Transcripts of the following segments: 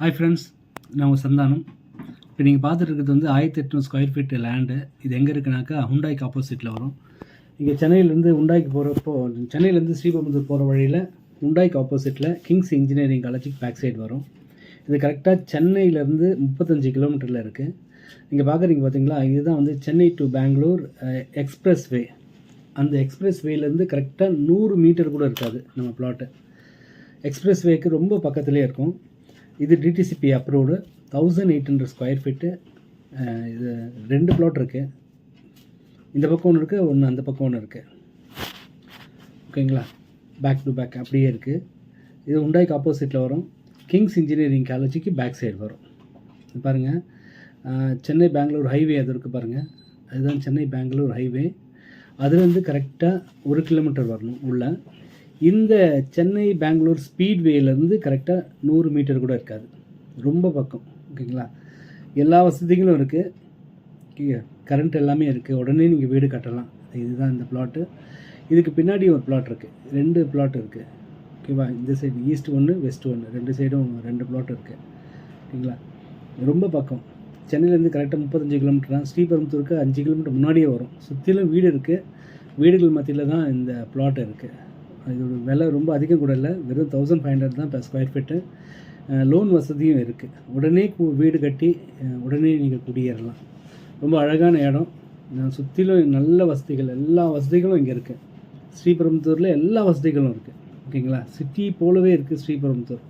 Hi friends நான் உங்கள் சந்தானம். இப்போ நீங்கள் பார்த்துட்டு வந்து ஆயிரத்தி எட்நூறு ஸ்கொயர் ஃபீட் லேண்டு இது எங்கே இருக்குனாக்கா ஹுண்டாய்க்கு ஆப்போசிட்டில் வரும். இங்கே சென்னையிலேருந்து ஹுண்டாய்க்கு போகிறப்போ சென்னையிலேருந்து ஸ்ரீபெரும்புதூர் போகிற வழியில் ஹுண்டாய்க்கு ஆப்போசிட்டில் கிங்ஸ் இன்ஜினியரிங் காலேஜுக்கு பேக் சைடு வரும். இது கரெக்டாக சென்னையிலேருந்து முப்பத்தஞ்சு கிலோமீட்டரில் இருக்குது நீங்கள் பார்க்குறீங்க பார்த்தீங்களா இதுதான் வந்து Chennai to Bangalore express way அந்த எக்ஸ்பிரஸ் வேலேருந்து கரெக்டாக நூறு மீட்டர் கூட இருக்காது நம்ம பிளாட்டு எக்ஸ்பிரஸ் வேக்கு ரொம்ப பக்கத்துலேயே இருக்கும். இது DTCP approved thousand eight hundred square feet இது ரெண்டு ப்ளாட் இருக்குது இந்த பக்கம் ஒன்று இருக்குது ஒன்று அந்த பக்கம் ஒன்று இருக்குது ஓகேங்களா பேக் டு பேக் அப்படியே இருக்குது இது உண்டாய்க்கு ஆப்போசிட்டில் வரும். கிங்ஸ் இன்ஜினியரிங் காலேஜுக்கு பேக் சைடு வரும். பாருங்கள் சென்னை பெங்களூர் ஹைவே அது இருக்குது பாருங்கள் அதுதான் சென்னை பெங்களூர் ஹைவே அதுலேருந்து கரெக்டாக ஒரு கிலோமீட்டர் வரணும் உள்ளே. இந்த சென்னை பெங்களூர் ஸ்பீட்வேலேருந்து கரெக்டாக நூறு மீட்டர் கூட இருக்காது. ரொம்ப பக்கம் ஓகேங்களா? எல்லா வசதிகளும் இருக்குது கரண்ட் எல்லாமே இருக்குது உடனே நீங்கள் வீடு கட்டலாம். இதுதான் இந்த பிளாட்டு இதுக்கு பின்னாடி ஒரு பிளாட் இருக்குது ரெண்டு பிளாட் இருக்குது ஓகேவா? இந்த சைடு ஈஸ்ட் ஒன்று வெஸ்ட் ஒன்று ரெண்டு சைடும் ரெண்டு பிளாட் இருக்குது ஓகேங்களா? ரொம்ப பக்கம். சென்னையிலேருந்து கரெக்டாக முப்பத்தஞ்சு கிலோமீட்டர் தான். ஸ்ரீபெரும்புத்தூருக்கு அஞ்சு கிலோமீட்டர் முன்னாடியே வரும். சுற்றிலும் வீடு இருக்குது வீடுகள் மத்தியில் தான் இந்த பிளாட் இருக்குது இதோட விலை ரொம்ப அதிகம் கூட இல்லை. வெறும் தௌசண்ட் ஃபைவ் ஹண்ட்ரட் தான் ஸ்கொயர் ஃபீட்டு லோன் வசதியும் இருக்குது உடனே வீடு கட்டி உடனே நீங்கள் குடியேறலாம். ரொம்ப அழகான இடம். நான் சுற்றிலும் நல்ல வசதிகள். எல்லா வசதிகளும் இங்கே இருக்குது ஸ்ரீபெரும்புத்தூரில் எல்லா வசதிகளும் இருக்குது ஓகேங்களா? சிட்டி போலவே இருக்குது ஸ்ரீபெரும்புத்தூர்.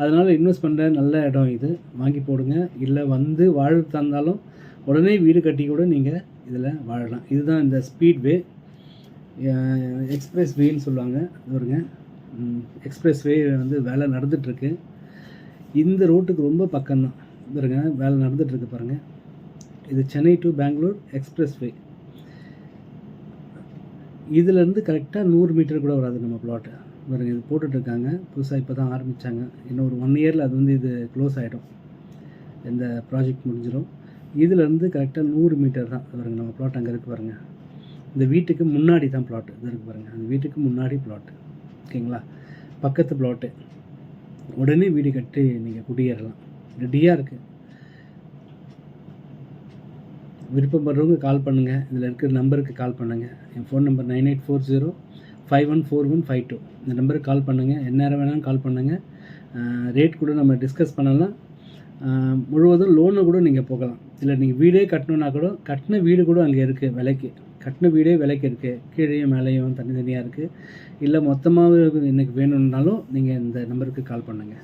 அதனால் இன்வெஸ்ட் பண்ணுற நல்ல இடம் இது. வாங்கி போடுங்க. இல்லை வந்து வாழ தந்தாலும் உடனே வீடு கட்டி கூட நீங்கள் இதில் வாழலாம். இதுதான் இந்த ஸ்பீட்வே எக்ஸ்பிரஸ் வேன்னு சொல்லுவாங்க. வருங்க எக்ஸ்பிரஸ் வே வந்து வேலை நடந்துகிட்ருக்கு இந்த ரோட்டுக்கு ரொம்ப பக்கம்தான். பாருங்க வேலை நடந்துகிட்ருக்கு பாருங்கள் இது Chennai to Bangalore express way இதுலேருந்து கரெக்டாக நூறு மீட்டர் கூட வராது நம்ம பிளாட்டு பாருங்க இது போட்டுட்ருக்காங்க புதுசாக இப்போ தான் ஆரம்பித்தாங்க இன்னும் ஒரு ஒன் இயரில் அது வந்து இது க்ளோஸ் ஆகிடும் இந்த ப்ராஜெக்ட் முடிஞ்சிடும். இதுலேருந்து கரெக்டாக நூறு மீட்டர் தான். பாருங்க நம்ம பிளாட் அங்கே இருக்குது பாருங்கள் இந்த வீட்டுக்கு முன்னாடி தான் பிளாட் இது இருக்குது பாருங்கள் அந்த வீட்டுக்கு முன்னாடி பிளாட் ஓகேங்களா? பக்கத்து பிளாட்டு உடனே வீடு கட்டி நீங்கள் குடியேறலாம். ரெடியாக இருக்குது விருப்பப்படுறவங்க கால் பண்ணுங்கள் இதில் இருக்கிற நம்பருக்கு கால் பண்ணுங்கள் என் phone number nine eight four zero five one four one five two. இந்த நம்பருக்கு கால் பண்ணுங்கள் எந்நேரம் வேணாலும் கால் பண்ணுங்கள் ரேட் கூட நம்ம டிஸ்கஸ் பண்ணலாம். முழுவதும் லோனு கூட நீங்கள் போகலாம். இல்லை நீங்கள் வீடே கட்டணுன்னா கூட கட்டின வீடு கூட அங்கே இருக்குது விலைக்கு. கட்டின வீடே விலைக்கு இருக்குது கீழேயும் மேலேயும் தனித்தனியாக இருக்குது இல்லை மொத்தமாக எனக்கு வேணும்னாலும் நீங்கள் இந்த நம்பருக்கு கால் பண்ணுங்கள்